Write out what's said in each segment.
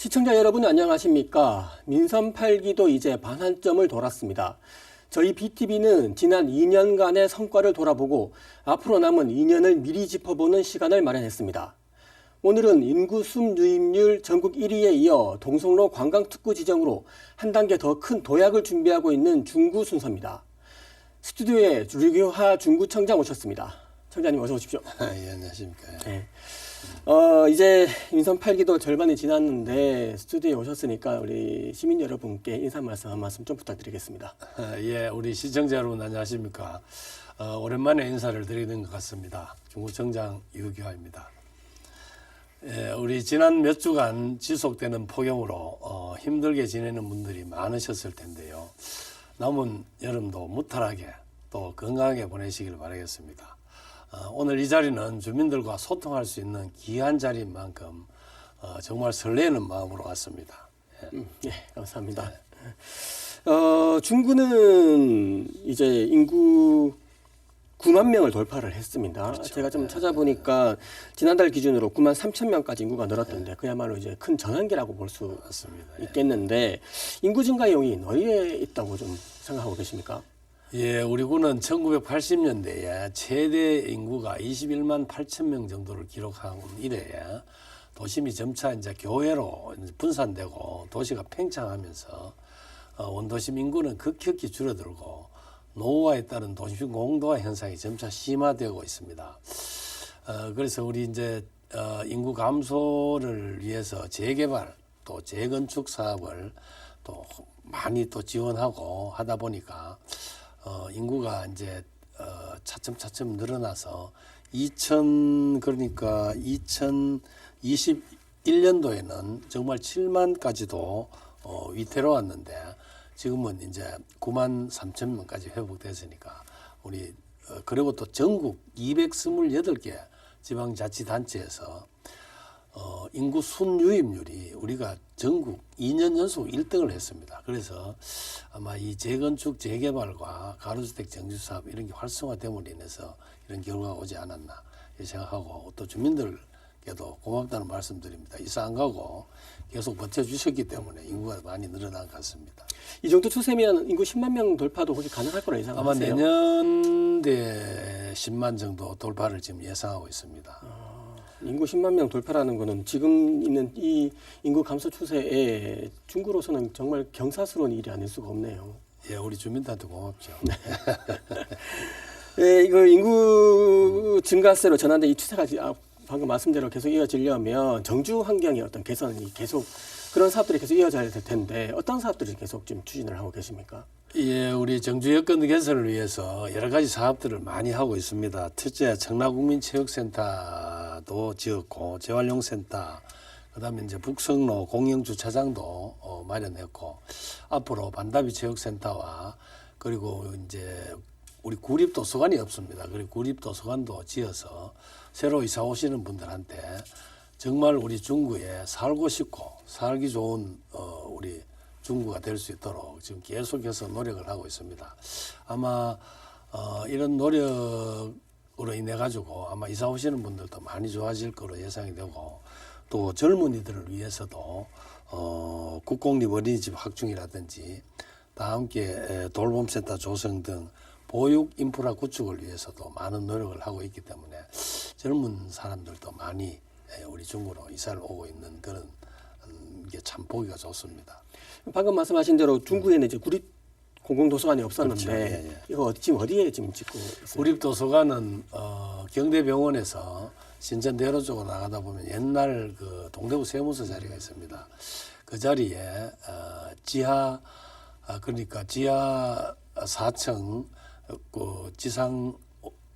시청자 여러분 안녕하십니까? 민선 8기도 이제 반환점을 돌았습니다. 저희 BTV는 지난 2년간의 성과를 돌아보고 앞으로 남은 2년을 미리 짚어보는 시간을 마련했습니다. 오늘은 인구 순 유입률 전국 1위에 이어 동성로 관광특구 지정으로 한 단계 더 큰 도약을 준비하고 있는 중구 순서입니다. 스튜디오에 류교하 중구청장 오셨습니다. 청장님 어서 오십시오. 아, 예, 안녕하십니까. 네. 어, 이제 인선 8기도 절반이 지났는데 스튜디오에 오셨으니까 우리 시민 여러분께 인사 말씀 한 말씀 좀 부탁드리겠습니다. 아, 예, 우리 시청자 여러분 안녕하십니까. 어, 오랜만에 인사를 드리는 것 같습니다. 중구청장 유교화입니다. 예, 우리 지난 몇 주간 지속되는 폭염으로 어, 힘들게 지내는 분들이 많으셨을 텐데요. 남은 여름도 무탈하게 또 건강하게 보내시길 바라겠습니다. 어, 오늘 이 자리는 주민들과 소통할 수 있는 귀한 자리인 만큼 어, 정말 설레는 마음으로 왔습니다. 예. 음, 예, 감사합니다. 어, 중구는 이제 인구 9만 명을 돌파를 했습니다. 제가 좀 찾아보니까 지난달 기준으로 9만 3천 명까지 인구가 늘었던데 그야말로 이제 큰 전환기라고 볼수 맞습니다. 예. 있겠는데 인구 증가 요인이 어디에 있다고 좀 생각하고 계십니까? 예, 우리 군은 1980년대에 최대 인구가 21만 8천 명 정도를 기록한 이래에 도심이 점차 이제 이제 분산되고 도시가 팽창하면서 어, 원도심 인구는 급격히 줄어들고 노후화에 따른 도심 공도화 현상이 점차 심화되고 있습니다. 어, 그래서 우리 이제 어, 인구 감소를 위해서 재개발 또 재건축 사업을 또 많이 또 지원하고 하다 보니까 어, 인구가 이제 어, 차츰 차츰 늘어나서 2000 그러니까 2021년도에는 정말 7만까지도 어, 위태로웠는데 지금은 이제 9만 3천 명까지 회복됐으니까 우리 어, 그리고 또 전국 228개 지방자치단체에서 어, 인구 순유입률이 우리가 전국 2년 연속 1등을 했습니다. 그래서 아마 이 재건축, 재개발과 가로주택 정주 사업 이런 게 활성화됨으로 인해서 이런 결과가 오지 않았나 생각하고 또 주민들께도 고맙다는 말씀드립니다. 이사 안 가고 계속 버텨주셨기 때문에 인구가 많이 늘어난 것 같습니다. 이 정도 추세면 인구 10만 명 돌파도 혹시 가능할 거라 아마 예상하세요? 내년대 10만 정도 돌파를 지금 예상하고 있습니다. 인구 10만 명 돌파라는 거는 지금 있는 이 인구 감소 추세에 중구로서는 정말 경사스러운 일이 아닐 수가 없네요. 예, 우리 주민들한테 고맙죠. 예, 이거 인구 증가세로 전환된 이 추세가 지- 아, 방금 말씀대로 계속 이어지려면 정주 환경의 어떤 개선이 계속 그런 사업들이 계속 이어져야 될 텐데 어떤 사업들이 계속 지금 추진을 하고 계십니까? 예, 우리 정주 여건 개선을 위해서 여러 가지 사업들을 많이 하고 있습니다. 첫째, 청라국민체육센터 도 지었고 재활용 센터, 그다음에 이제 북성로 공영 주차장도 어, 마련했고 앞으로 반다비 체육센터와 그리고 이제 우리 구립 도서관이 없습니다. 그리고 구립 도서관도 지어서 새로 이사 오시는 분들한테 정말 우리 중구에 살고 싶고 살기 좋은 어, 우리 중구가 될 수 있도록 지금 계속해서 노력을 하고 있습니다. 아마 어, 이런 노력 으로 인해 가지고 아마 이사 오시는 분들도 많이 좋아질 거로 예상이 되고 또 젊은이들을 위해서도 어, 국공립 어린이집 확충이라든지 다 함께 에, 돌봄센터 조성 등 보육 인프라 구축을 위해서도 많은 노력을 하고 있기 때문에 젊은 사람들도 많이 에, 우리 중구로 이사를 오고 있는 그런 음, 게참 보기가 좋습니다. 방금 말씀하신 대로 중구에는 이제 구립 공공도서관이 없었는데 그렇죠. 예, 예. 이거 어디- 지금 어디에 지금 짓고 있어요? 구립도서관은 어, 경대병원에서 신천 대로 쪽으로 나가다 보면 옛날 그 동대구 세무서 자리가 있습니다. 그 자리에 어, 지하 아, 그러니까 지하 4층 그 지상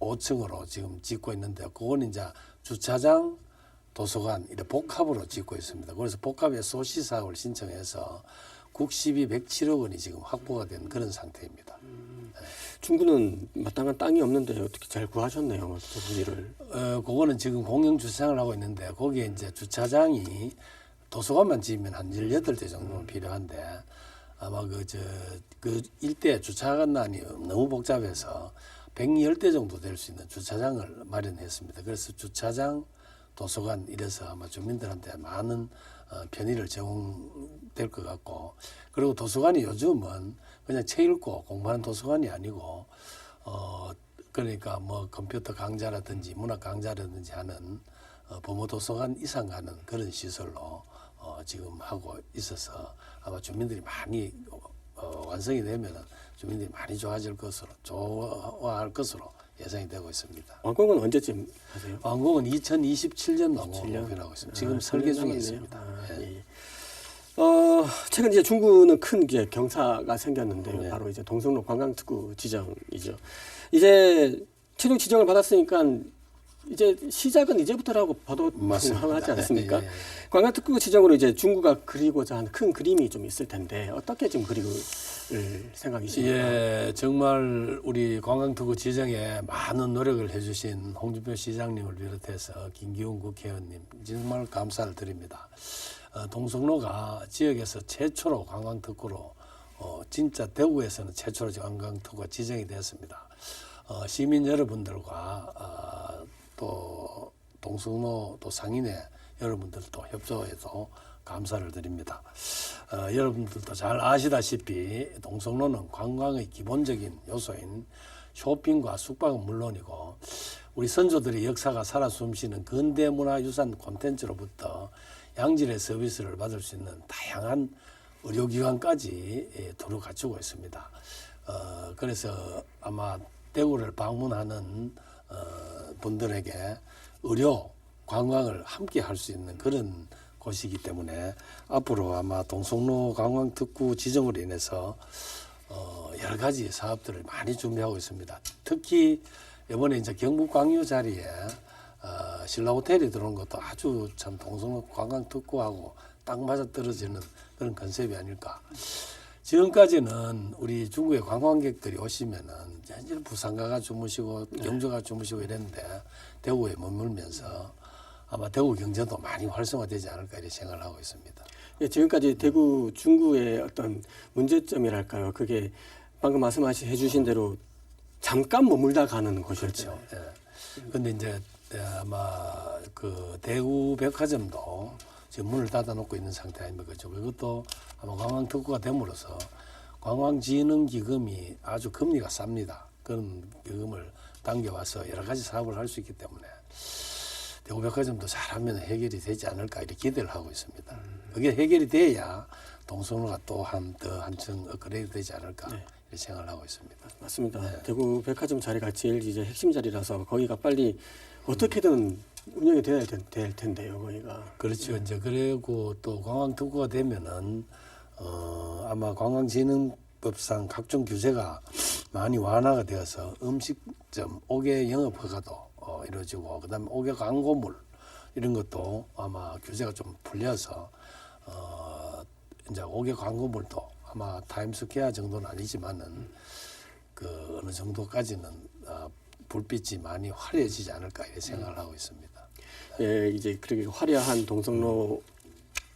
5층으로 지금 짓고 있는데 그건 이제 주차장 도서관 이렇게 복합으로 짓고 있습니다. 그래서 복합 SOC 사업을 신청해서 국시비 107억 원이 지금 확보가 된 그런 상태입니다. 중구는 마땅한 땅이 없는데 어떻게 잘 구하셨네요. 그 분위를. 어, 그거는 지금 공영 주차장을 하고 있는데 거기에 이제 주차장이 도서관만 지으면 한 18대 정도는 필요한데 아마 그저그 일대 주차관난이 너무 복잡해서 110대 정도 될 수 있는 주차장을 마련했습니다. 그래서 주차장 도서관 이래서 아마 주민들한테 많은 어, 편의를 제공될 것 같고 그리고 도서관이 요즘은 그냥 책 읽고 공부하는 도서관이 아니고 어 그러니까 뭐 컴퓨터 강좌라든지 문학 강좌라든지 하는 어, 부모 도서관 이상 가는 그런 시설로 어, 지금 하고 있어서 아마 주민들이 많이 어, 완성이 되면은 주민들이 많이 좋아질 것으로 좋아할 것으로 예상이 되고 있습니다. 완공은 언제쯤 하세요? 완공은 2027년 넘어 27년? 목표하고 있습니다. 지금 아, 설계 중에 남았네요. 있습니다. 아, 예. 예. 어, 최근 이제 중구는 큰 이제 경사가 생겼는데요. 네. 바로 이제 동성로 관광특구 지정이죠. 이제 최종 지정을 받았으니까 이제 시작은 이제부터라고 봐도 맞습니다. 충분하지 않습니까? 예, 예. 관광특구 지정으로 이제 중구가 그리고자 하는 큰 그림이 좀 있을 텐데 어떻게 지금 그리고 생각이십니까? 예, 정말 우리 관광특구 지정에 많은 노력을 해주신 홍준표 시장님을 비롯해서 김기훈 국회의원님 정말 감사를 드립니다. 어, 동성로가 지역에서 최초로 관광특구로 어, 진짜 대구에서는 최초로 관광특구가 지정이 됐습니다. 어, 시민 여러분들과 어, 또 동성로 또 상인회 여러분들도 협조해서 감사를 드립니다. 어, 여러분들도 잘 아시다시피 동성로는 관광의 기본적인 요소인 쇼핑과 숙박은 물론이고 우리 선조들의 역사가 살아 숨쉬는 근대문화유산 콘텐츠로부터 양질의 서비스를 받을 수 있는 다양한 의료기관까지 예, 두루 갖추고 있습니다. 어, 그래서 아마 대구를 방문하는 어, 분들에게 의료 관광을 함께 할 수 있는 그런 곳이기 때문에 앞으로 아마 동성로 관광 특구 지정으로 인해서 어, 여러 가지 사업들을 많이 준비하고 있습니다. 특히 이번에 이제 경북 광유 자리에 어, 신라 호텔이 들어온 것도 아주 참 동성로 관광 특구하고 딱 맞아 떨어지는 그런 컨셉이 아닐까. 지금까지는 우리 중국의 관광객들이 오시면은 현재 부산가가 주무시고 경주가 주무시고 이랬는데 대구에 머물면서 아마 대구 경제도 많이 활성화되지 않을까 이렇게 생각을 하고 있습니다. 예, 지금까지 대구 중구의 어떤 문제점이랄까요? 그게 방금 말씀하신 해주신 대로 잠깐 머물다 가는 곳이었죠. 그렇죠. 예. 근데 이제 예, 아마 그 대구 백화점도 지금 문을 닫아 놓고 있는 상태 아닙니까? 그죠? 그것도 아마 관광 특구가 됨으로써 관광진흥기금이 아주 금리가 쌉니다. 그런 기금을 당겨와서 여러 가지 사업을 할 수 있기 때문에 대구 백화점도 잘하면 해결이 되지 않을까 이렇게 기대를 하고 있습니다. 그게 해결이 돼야 동성로가 또 한 더 한층 업그레이드 되지 않을까 이렇게 생각을 하고 있습니다. 맞습니다. 네. 대구 백화점 자리가 제일 이제 핵심 자리라서 거기가 빨리 어떻게든 운영이 돼야 될, 될 텐데요, 거기가. 그렇죠. 이제 그리고 또 관광 특구가 되면은 어 아마 관광진흥법상 각종 규제가 많이 완화가 되어서 음식점 5개 영업 허가도 어 이루어지고 그다음에 5개 광고물 이런 것도 아마 규제가 좀 풀려서 어 이제 5개 광고물도 아마 타임스퀘어 정도는 아니지만은 그 어느 정도까지는 어, 불빛이 많이 화려해지지 않을까 이렇게 생각을 하고 있습니다. 예, 이제 그렇게 화려한 동성로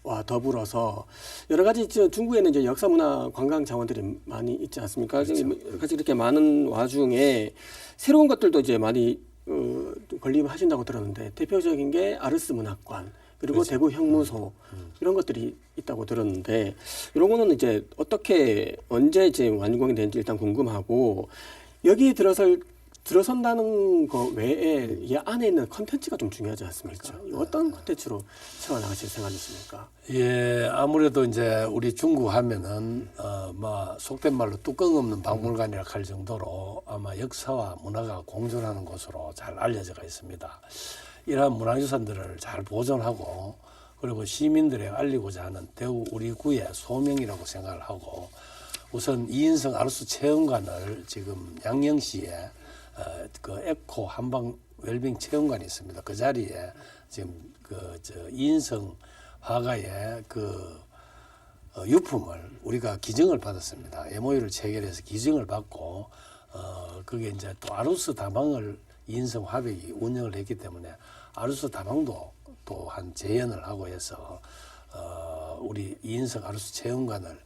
와 더불어서 여러 가지 저 중구에는 이제 역사 문화 관광 자원들이 많이 있지 않습니까? 여러 가지 이렇게 많은 와중에 새로운 것들도 이제 많이 어, 좀 건립하신다고 들었는데 대표적인 게 아르스 문학관 그리고 대구 형무소 이런 것들이 있다고 들었는데 이런 거는 이제 어떻게 언제 이제 완공이 되는지 일단 궁금하고 여기에 들어설 들어선다는 거 외에 이 안에 있는 컨텐츠가 좀 중요하지 않습니까? 이 어떤 컨텐츠로 채워 나가실 생각이십니까? 예, 아무래도 이제 우리 중국 하면은 어뭐 속된 말로 뚜껑 없는 박물관이라 할 정도로 아마 역사와 문화가 공존하는 곳으로 잘 알려져가 있습니다. 이러한 문화유산들을 잘 보존하고 그리고 시민들에게 알리고자 하는 대우 우리 구의 소명이라고 생각을 하고 우선 이인성 아르수 체험관을 지금 양영시에 어, 그 에코 한방 웰빙 체험관이 있습니다. 그 자리에 지금 그저 이인성 화가의 그 어, 유품을 우리가 기증을 받았습니다. MOU를 체결해서 기증을 받고 어 그게 이제 또 아루스 다방을 이인성 화백이 운영을 했기 때문에 아루스 다방도 또 한 재현을 하고 해서 어 우리 이인성 아루스 체험관을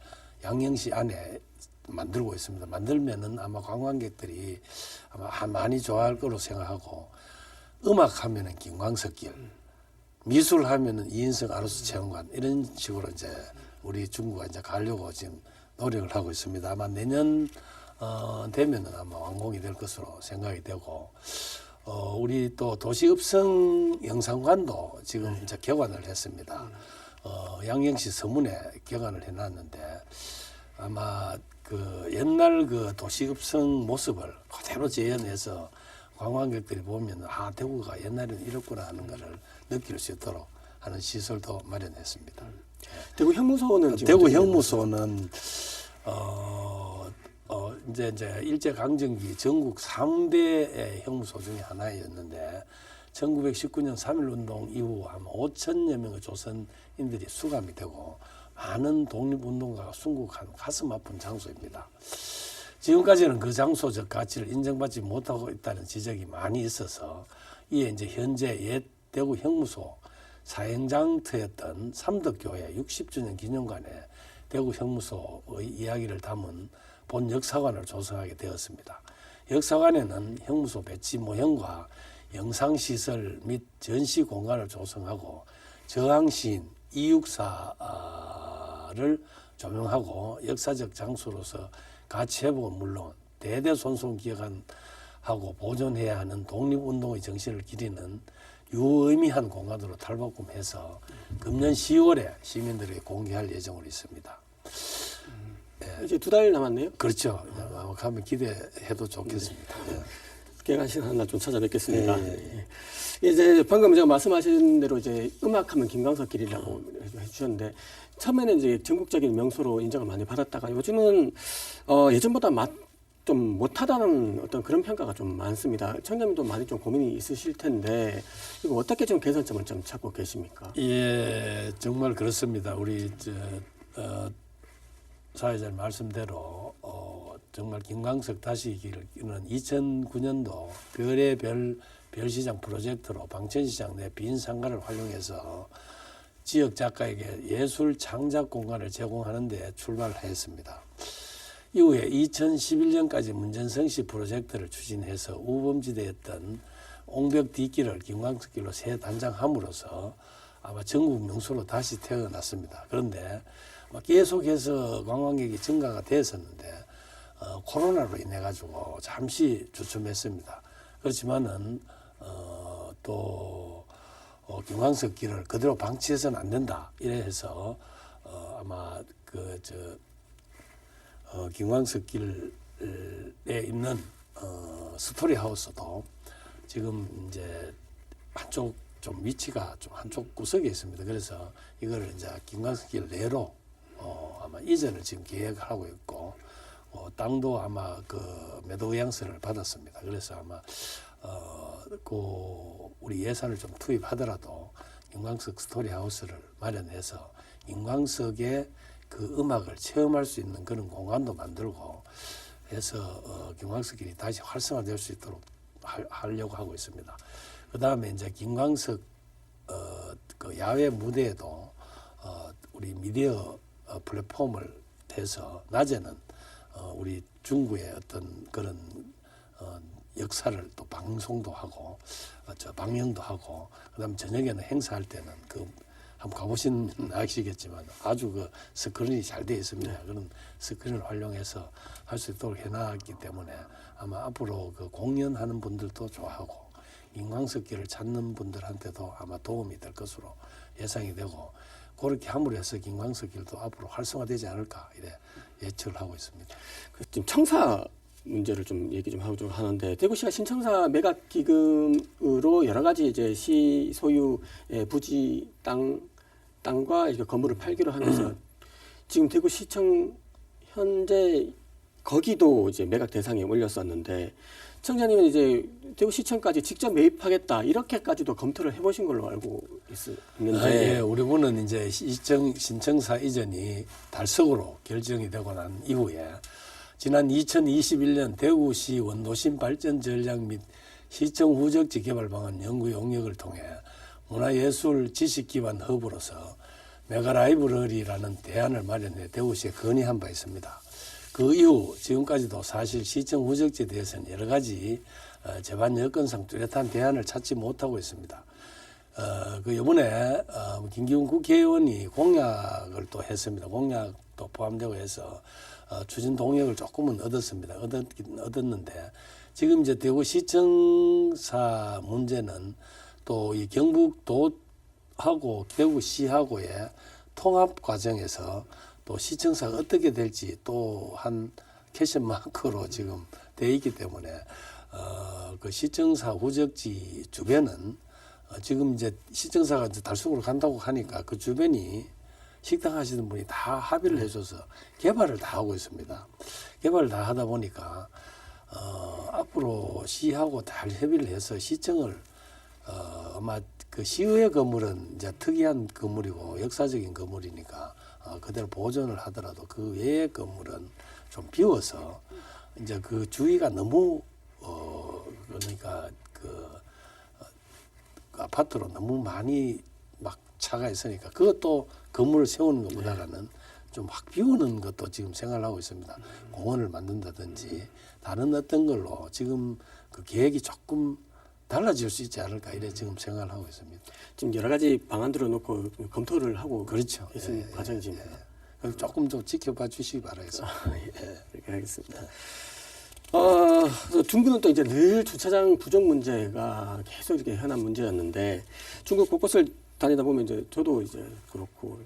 양영시 안에 만들고 있습니다. 만들면은 아마 관광객들이 아마 한- 많이 좋아할 거로 생각하고 음악 하면은 김광석길 미술 하면은 이인성 아로스 체험관 이런 식으로 이제 우리 중구가 이제 가려고 지금 노력을 하고 있습니다. 아마 내년 어, 되면은 아마 완공이 될 것으로 생각이 되고 어, 우리 또 도시읍성 영상관도 지금 이제 개관을 했습니다. 어, 양양시 서문에 개관을 해놨는데 아마 그 옛날 그 도시급성 모습을 그대로 재현해서 관광객들이 보면 아 대구가 옛날에는 이렇구나 하는 것을 느낄 수 있도록 하는 시설도 마련했습니다. 대구 형무소는 지금 대구 형무소는 어, 어 이제 이제 일제 강점기 전국 3대 형무소 중에 하나였는데 1919년 3.1 운동 이후 아마 5천여 명의 조선인들이 수감이 되고 많은 독립운동가가 순국한 가슴 아픈 장소입니다. 지금까지는 그 장소적 가치를 인정받지 못하고 있다는 지적이 많이 있어서 이에 이제 현재 옛 대구 형무소 사행장터였던 삼덕교회 60주년 기념관에 대구 형무소의 이야기를 담은 본 역사관을 조성하게 되었습니다. 역사관에는 형무소 배치 모형과 영상시설 및 전시 공간을 조성하고 저항시인 이육사 를 조명하고 역사적 장소로서 가치 회복은 물론 대대손손 기억하고 보존해야 하는 독립운동의 정신을 기리는 유의미한 공간으로 탈바꿈해서 금년 10월에 시민들에게 공개할 예정으로 있습니다. 이제 두 달 남았네요. 그렇죠. 아마 가면 기대해도 좋겠습니다. 예. 개관 시간 날좀 찾아뵙겠습니다. 예. 이제 방금 제가 말씀하신 대로 이제 음악하면 김광석 길이라고 해주셨는데 처음에는 이제 전국적인 명소로 인정을 많이 받았다가 요즘은 어, 예전보다 맛 좀 못하다는 어떤 그런 평가가 좀 많습니다. 청장님도 많이 좀 고민이 있으실 텐데 이거 어떻게 좀 개선점을 좀 찾고 계십니까? 예, 정말 그렇습니다. 우리 저, 어, 사회자님 말씀대로 어, 정말 김광석 다시기를 끼는 2009년도 별의 별 별시장 프로젝트로 방천시장 내 빈 상가를 활용해서 지역 작가에게 예술 창작 공간을 제공하는 데 출발했습니다. 이후에 2011년까지 문전성시 프로젝트를 추진해서 우범지대였던 옹벽 뒷길을 김광석길로 새 단장함으로써 아마 전국 명소로 다시 태어났습니다. 그런데 뭐 계속해서 관광객이 증가가 됐었는데 어, 코로나로 인해 가지고 잠시 주춤했습니다. 그렇지만은 어, 또 어, 김광석 길을 그대로 방치해서는 안 된다. 이래서 어, 아마 그저 어, 김광석 길에 있는 어, 스토리 하우스도 지금 이제 한쪽 좀 위치가 좀 한쪽 구석에 있습니다. 그래서 이거를 이제 김광석 길 내로 어, 아마 이전을 지금 계획하고 있고 어, 땅도 아마 그 매도 의향서를 받았습니다. 그래서 아마 어, 그 우리 예산을 좀 투입하더라도 김광석 스토리 하우스를 마련해서 김광석의 그 음악을 체험할 수 있는 그런 공간도 만들고 해서 어, 김광석길이 다시 활성화될 수 있도록 하, 하려고 하고 있습니다. 그 다음에 이제 김광석 어, 그 야외 무대에도 어, 우리 미디어 어, 플랫폼을 해서 낮에는 어, 우리 중구의 어떤 그런 어, 역사를 또 방송도 하고 어, 저 방영도 하고 그다음 저녁에는 행사할 때는 그 한번 가보시면 아시겠지만 아주 그 스크린이 잘 되어 있습니다. 그런 스크린을 활용해서 할 수 있도록 해놨기 때문에 아마 앞으로 그 공연하는 분들도 좋아하고 인광석길을 찾는 분들한테도 아마 도움이 될 것으로 예상이 되고 그렇게 함으로 해서 인광석길도 앞으로 활성화되지 않을까 이래 예측을 하고 있습니다. 그 지금 청사 문제를 좀 얘기 좀 하고 좀 하는데 대구시가 신청사 매각 기금으로 여러 가지 이제 시 소유의 부지 땅 땅과 이렇게 건물을 팔기로 하면서 지금 대구시청 현재 거기도 이제 매각 대상에 올렸었는데 청장님은 이제 대구시청까지 직접 매입하겠다 이렇게까지도 검토를 해보신 걸로 알고 있, 있는데 아, 예, 우리 군은 이제 시청 신청사 이전이 달석으로 결정이 되고 난 이후에 지난 2021년 대구시 원도심 발전 전략 및 시청 후적지 개발 방안 연구 용역을 통해 문화예술 지식 기반 허브로서 메가라이브러리라는 대안을 마련해 대구시에 건의한 바 있습니다. 그 이후 지금까지도 사실 시청 후적지에 대해서는 여러 가지 어, 제반 여건상 뚜렷한 대안을 찾지 못하고 있습니다. 어, 그 이번에 어, 김기훈 국회의원이 공약을 또 했습니다. 공약도 포함되고 해서 어, 추진 동력을 조금은 얻었습니다. 얻었, 얻었는데 지금 이제 대구 시청사 문제는 또 이 경북도하고 대구시하고의 통합 과정에서 또 시청사가 어떻게 될지 또 한 캐션 마크로 지금 돼 있기 때문에 어, 그 시청사 후적지 주변은 어, 지금 이제 시청사가 이제 달성으로 간다고 하니까 그 주변이 식당 하시는 분이 다 합의를 해줘서 개발을 다 하고 있습니다. 개발을 다 하다 보니까 어, 앞으로 시하고 잘 협의를 해서 시청을 어, 아마 그 시의회 건물은 이제 특이한 건물이고 역사적인 건물이니까 어, 그대로 보존을 하더라도 그 외의 건물은 좀 비워서 이제 그 주위가 너무 어 그러니까 그 어, 그 아파트로 너무 많이 막 차가 있으니까 그것도 건물을 세우는 것보다는 좀확 비우는 것도 지금 생각을 하고 있습니다. 공원을 만든다든지 다른 어떤 걸로 지금 그 계획이 조금 달라질 수 있지 않을까 이래 지금 생각을 하고 있습니다. 지금 여러 가지 방안들을 놓고 검토를 하고 그렇죠. 있는 예, 예, 과정이십니다. 그래서 조금 좀 지켜봐 주시기 바라겠습니다. 그렇게 하겠습니다. 어, 중국은 또 이제 늘 주차장 부족 문제가 계속 이렇게 현안 문제였는데 중국 곳곳을 다니다 보면 이제 저도 이제 그렇고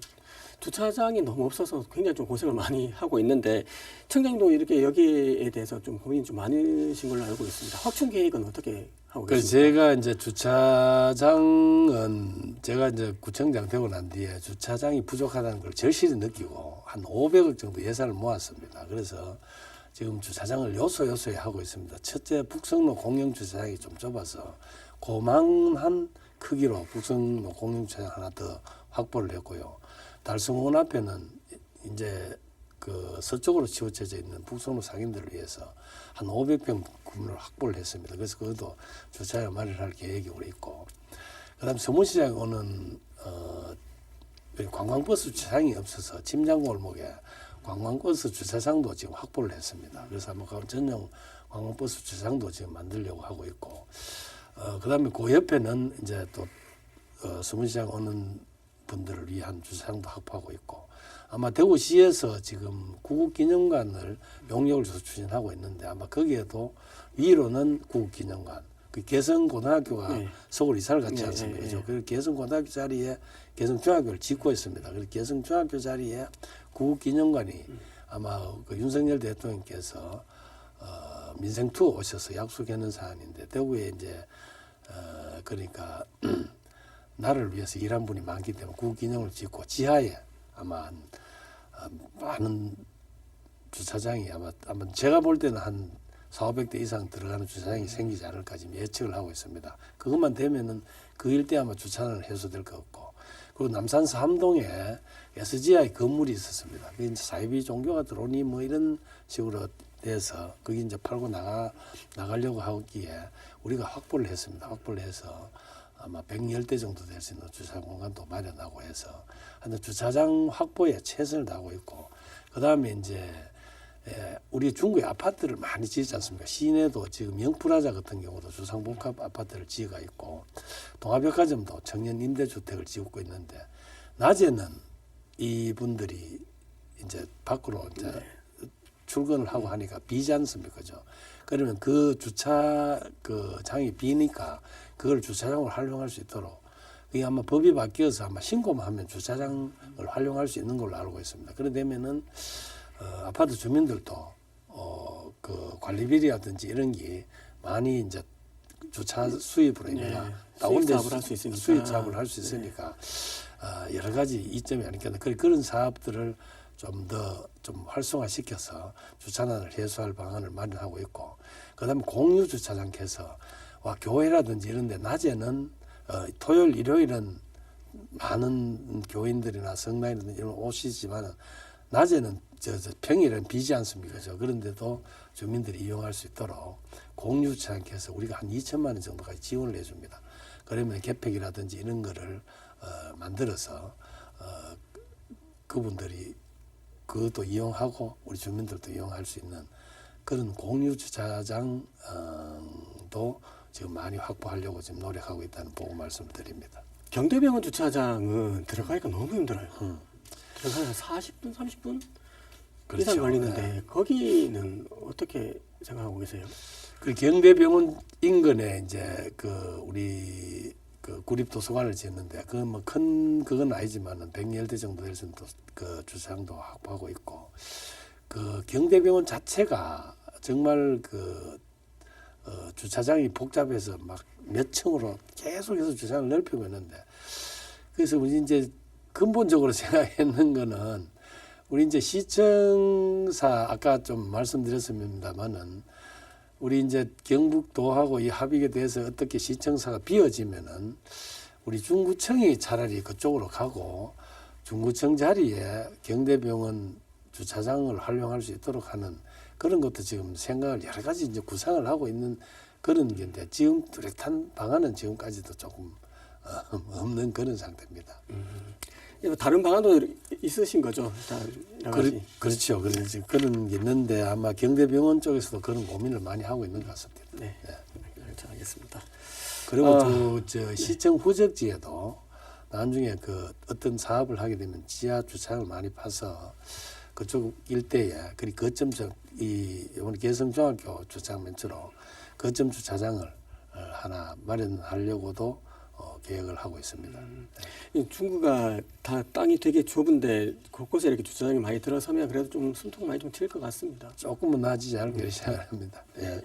주차장이 너무 없어서 굉장히 좀 고생을 많이 하고 있는데 청장도 이렇게 여기에 대해서 좀 고민이 좀 많으신 걸로 알고 있습니다. 확충 계획은 어떻게 하고 그래서 계십니까? 제가 이제 주차장은 제가 이제 구청장 되고 난 뒤에 주차장이 부족하다는 걸 절실히 느끼고 한 500억 정도 예산을 모았습니다. 그래서 지금 주차장을 요소 요소에 하고 있습니다. 첫째 북성로 공영 주차장이 좀 좁아서 고만한 크기로 북성로 주차장 하나 더 확보를 했고요. 달성원 앞에는 이제 그 서쪽으로 치우쳐져 있는 북성로 상인들을 위해서 한 500평 구문을 확보를 했습니다. 그래서 그것도 주차장 마련할 계획이 우리 있고, 그다음 서문시장에 오는 어, 관광버스 주차장이 없어서 침장 골목에 관광버스 주차장도 지금 확보를 했습니다. 그래서 아마 그 전용 관광버스 주차장도 지금 만들려고 하고 있고, 어, 그다음에 그 옆에는 이제 또 어, 서문시장 오는 분들을 위한 주차장도 확보하고 있고 아마 대구시에서 지금 구국기념관을 용역을 줘서 추진하고 있는데 아마 거기에도 위로는 구국기념관 그 개성고등학교가 네. 서울 이사를 갔지 네, 않습니까? 네, 그죠? 네. 그 개성고등학교 자리에 개성중학교를 짓고 있습니다. 그래서 개성중학교 자리에 구국기념관이 아마 그 윤석열 대통령께서 어, 민생 투어 오셔서 약속하는 사안인데 대구에 이제 어, 그러니까 나를 위해서 일한 분이 많기 때문에 그 기념을 짓고 지하에 아마 한, 어, 많은 주차장이 아마 아마 제가 볼 때는 한 4, 500대 이상 들어가는 주차장이 생기지 않을까 지금 예측을 하고 있습니다. 그것만 되면은 그 일대 아마 주차는 해소될 것 같고 그리고 남산 삼동에 SGI 건물이 있었습니다. 사이비 종교가 들어오니 뭐 이런 식으로 돼서 거기 이제 팔고 나가 나가려고 하기에 우리가 확보를 했습니다. 확보를 해서 아마 110대 정도 될 수 있는 주차 공간도 마련하고 해서 하여튼 주차장 확보에 최선을 다하고 있고 그다음에 이제 예, 우리 중국에 아파트를 많이 짓지 않습니까? 시내도 지금 영프라자 같은 경우도 주상복합 아파트를 지어가 있고 동아백화점도 청년 임대주택을 짓고 있는데 낮에는 이분들이 이제 밖으로 이제 출근을 하고 하니까 비지 않습니까? 그죠? 그러면 그 주차 그 장이 비니까 그걸 주차장으로 활용할 수 있도록 그게 아마 법이 바뀌어서 아마 신고만 하면 주차장을 활용할 수 있는 걸로 알고 있습니다. 그래 되면은 어, 아파트 주민들도 어, 그 관리비리라든지 이런 게 많이 이제 주차 수입으로 인해서 네, 다운될 수익 수- 사업을 할 수 있으니까. 할수 있으니까 어, 여러 가지 이점이 아니겠나 그런 그런 사업들을 좀더좀 활성화시켜서 주차난을 해소할 방안을 마련하고 있고 그다음에 공유 주차장 개서 와 교회라든지 이런 데 낮에는 어, 토요일 일요일은 많은 교인들이나 성당이든 이런 오시지만은 낮에는 저, 저 평일은 비지 않습니까? 저 그런데도 주민들이 이용할 수 있도록 공유 주차장에서 우리가 한 2천만 원 정도까지 지원을 해줍니다. 그러면 개폐기라든지 이런 거를 어, 만들어서 어, 그분들이 그것도 이용하고 우리 주민들도 이용할 수 있는 그런 공유 주차장도 지금 많이 확보하려고 지금 노력하고 있다는 보고 말씀드립니다. 경대병원 주차장은 들어가기가 너무 힘들어요. 음. 들어가면 40분, 30분 그렇죠. 이상 걸리는데 거기는 어떻게 생각하고 계세요? 그 경대병원 인근에 이제 그 우리 그 구립 도서관을 짓는데 그건 뭐 큰 그건 아니지만은 100여 대 정도 될 정도 그 주차장도 확보하고 있고 그 경대병원 자체가 정말 그 어, 주차장이 복잡해서 막 몇 층으로 계속해서 주차장을 넓히고 있는데 그래서 우리 이제 근본적으로 생각했는 거는 우리 이제 시청사 아까 좀 말씀드렸습니다만은 우리 이제 경북도하고 이 합의에 대해서 어떻게 시청사가 비어지면은 우리 중구청이 차라리 그쪽으로 가고 중구청 자리에 경대병원 주차장을 활용할 수 있도록 하는 그런 것도 지금 생각을 여러 가지 이제 구상을 하고 있는 그런 게인데 지금 뚜렷한 방안은 지금까지도 조금 어, 없는 그런 상태입니다. 뭐 다른 방안도 있으신 거죠? 그렇, 그렇죠. 그래서 그런 게 있는데 아마 경대병원 쪽에서도 그런 고민을 많이 하고 있는 것 같습니다. 네, 잘 알겠습니다. 그리고 아, 저, 저 시청 후적지에도 나중에 그 어떤 사업을 하게 되면 지하 주차장을 많이 파서 그쪽 일대에 그리 거점 저이 이번 개성중학교 주차장 맨처로 거점 주차장을 어, 하나 마련하려고도 어, 계획을 하고 있습니다. 이 중구가 다 땅이 되게 좁은데 곳곳에 이렇게 주차장이 많이 들어서면 그래도 좀 숨통 많이 좀 튈 것 같습니다. 조금은 나아지지 않을까 생각합니다. 예.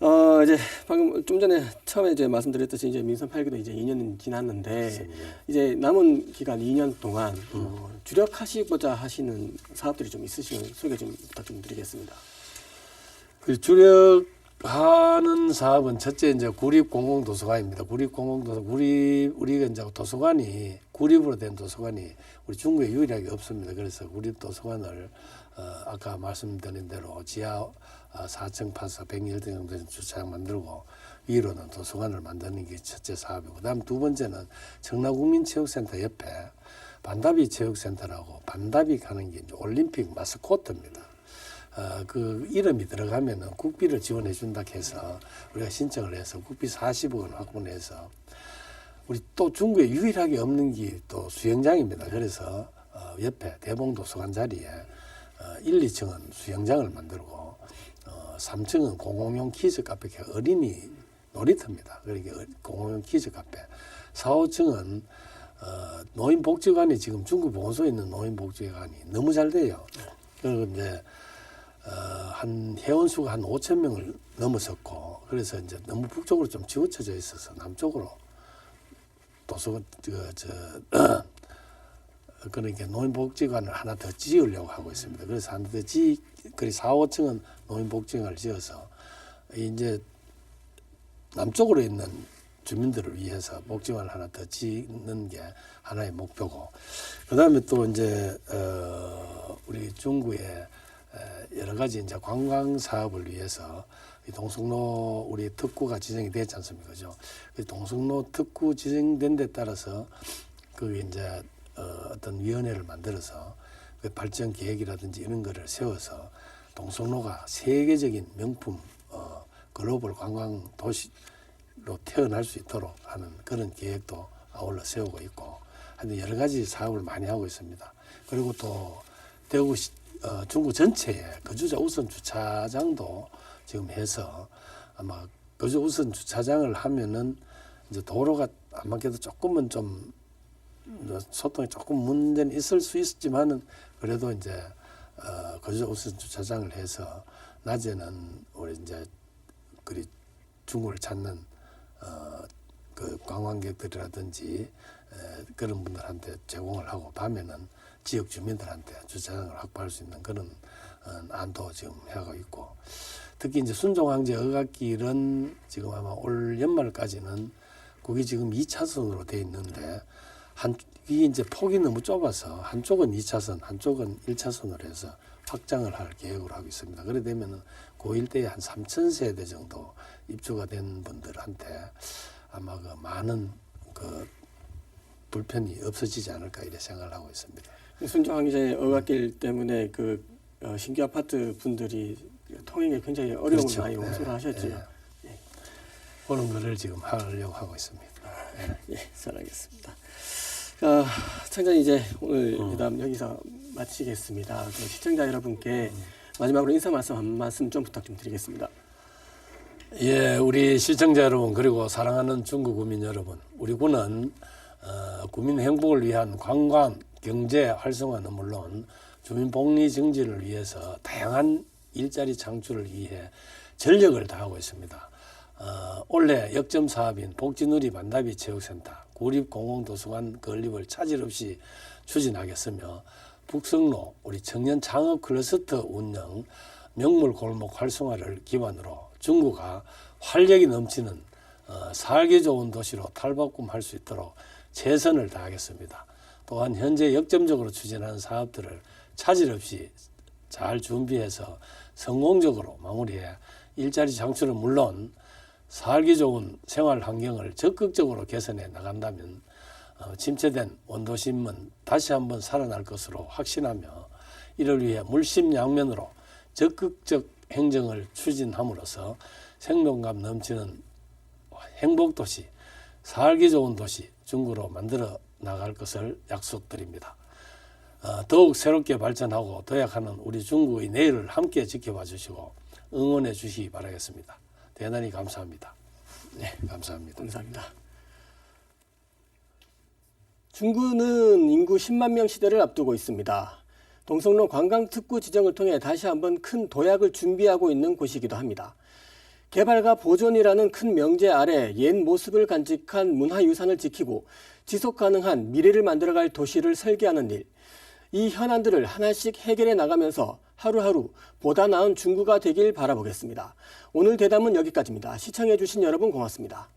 어 이제 방금 좀 전에 처음에 이제 말씀드렸듯이 이제 민선 8기도 이제 2년 지났는데 이제 남은 기간 2년 동안 어, 주력하시고자 하시는 사업들이 좀 있으시면 소개 좀 부탁 좀 드리겠습니다. 그 주력 하는 사업은 첫째 이제 구립 공공 도서관입니다. 구립 공공 도서 구립 우리가 이제 도서관이 구립으로 된 도서관이 우리 중국에 유일하게 없습니다. 그래서 구립 도서관을 어, 아까 말씀드린 대로 지하 어, 4층 파서 101대 정도 주차장 만들고 위로는 도서관을 만드는 게 첫째 사업이고 그다음 두 번째는 청라국민체육센터 옆에 반다비 체육센터라고 반다비 가는 게 올림픽 마스코트입니다. 어, 그 이름이 들어가면은 국비를 지원해 준다 해서 우리가 신청을 해서 국비 40억 원 확보해서 우리 또 중국에 유일하게 없는 게 또 수영장입니다. 그래서 어, 옆에 대봉 도서관 자리에 어, 1, 2층은 수영장을 만들고 어, 3층은 공공용 키즈 카페, 그 어린이 놀이터입니다. 그러니까 어- 공공용 키즈 카페. 4, 5층은 어, 노인복지관이 지금 중국 보건소에 있는 노인복지관이 너무 잘 돼요. 그리고 이제 어, 한 회원 수가 한 5천 명을 넘어섰고 그래서 이제 너무 북쪽으로 좀 치우쳐져 있어서 남쪽으로 도서관 그저 그러니까 노인복지관을 하나 더 지으려고 하고 있습니다. 그래서 하나 더 지, 그리 4, 5층은 노인복지관을 지어서 이제 남쪽으로 있는 주민들을 위해서 복지관을 하나 더 짓는 게 하나의 목표고 그 다음에 또 이제 어 우리 중구에 에, 여러 가지 이제 관광 사업을 위해서 이 동성로 우리 특구가 지정이 됐지 않습니까? 그죠? 그 동성로 특구 지정된 데 따라서 그 이제 어, 어떤 위원회를 만들어서 그 발전 계획이라든지 이런 거를 세워서 동성로가 세계적인 명품 어, 글로벌 관광 도시로 태어날 수 있도록 하는 그런 계획도 아울러 세우고 있고 하여튼 여러 가지 사업을 많이 하고 있습니다. 그리고 또 대구 시, 어, 중구 전체에 거주자 우선 주차장도 지금 해서 아마 거주 우선 주차장을 하면은 이제 도로가 안 맞게도 조금은 좀 소통에 조금 문제는 있을 수 있지만은 그래도 이제 어, 거주자 우선 주차장을 해서 낮에는 우리 이제 그리 중국을 찾는 어, 그 관광객들이라든지 에, 그런 분들한테 제공을 하고 밤에는 지역 주민들한테 주차장을 확보할 수 있는 그런 어, 안도 지금 해가고 있고 특히 이제 순종황제 어각길은 지금 아마 올 연말까지는 그게 지금 2차선으로 돼 있는데 한 이게 이제 폭이 너무 좁아서 한쪽은 2차선, 한쪽은 1차선으로 해서 확장을 할 계획으로 하고 있습니다. 그래 되면은 그 일대에 한 3천 세대 정도 입주가 된 분들한테 아마 그 많은 그 불편이 없어지지 않을까 이렇게 생각을 하고 있습니다. 순정항제 어각길 때문에 그 어, 신규 아파트 분들이 통행에 굉장히 어려움을 그렇죠. 많이 네, 호소를 하셨죠. 네. 그런 거를 지금 하려고 하고 있습니다. 예, 잘 알겠습니다. 자, 청장님 이제 오늘 회담 여기서 마치겠습니다. 그 시청자 여러분께 마지막으로 인사 말씀 한 말씀 좀 부탁 좀 드리겠습니다. 예, 우리 시청자 여러분 그리고 사랑하는 중국 국민 여러분, 우리 군은 어, 국민 행복을 위한 관광 경제 활성화는 물론 주민 복리 증진을 위해서 다양한 일자리 창출을 위해 전력을 다하고 있습니다. 어, 올해 역점 사업인 복지누리 만다비 체육센터, 구립공공도서관 건립을 차질 없이 추진하겠으며 북성로 우리 청년 창업 클러스터 운영 명물 골목 활성화를 기반으로 중구가 활력이 넘치는 어, 살기 좋은 도시로 탈바꿈할 수 있도록 최선을 다하겠습니다. 또한 현재 역점적으로 추진하는 사업들을 차질 없이 잘 준비해서 성공적으로 마무리해 일자리 창출은 물론 살기 좋은 생활 환경을 적극적으로 개선해 나간다면 어, 침체된 원도심은 다시 한번 살아날 것으로 확신하며 이를 위해 물심양면으로 적극적 행정을 추진함으로써 생동감 넘치는 행복도시, 살기 좋은 도시 중구로 만들어 나갈 것을 약속드립니다. 어, 더욱 새롭게 발전하고 도약하는 우리 중국의 내일을 함께 지켜봐 주시고 응원해 주시기 바라겠습니다. 대단히 감사합니다. 네, 감사합니다. 감사합니다. 중구는 인구 10만 명 시대를 앞두고 있습니다. 동성로 관광특구 지정을 통해 다시 한번 큰 도약을 준비하고 있는 곳이기도 합니다. 개발과 보존이라는 큰 명제 아래 옛 모습을 간직한 문화유산을 지키고 지속 가능한 미래를 만들어갈 도시를 설계하는 일. 이 현안들을 하나씩 해결해 나가면서 하루하루 보다 나은 중구가 되길 바라보겠습니다. 오늘 대담은 여기까지입니다. 시청해주신 여러분 고맙습니다.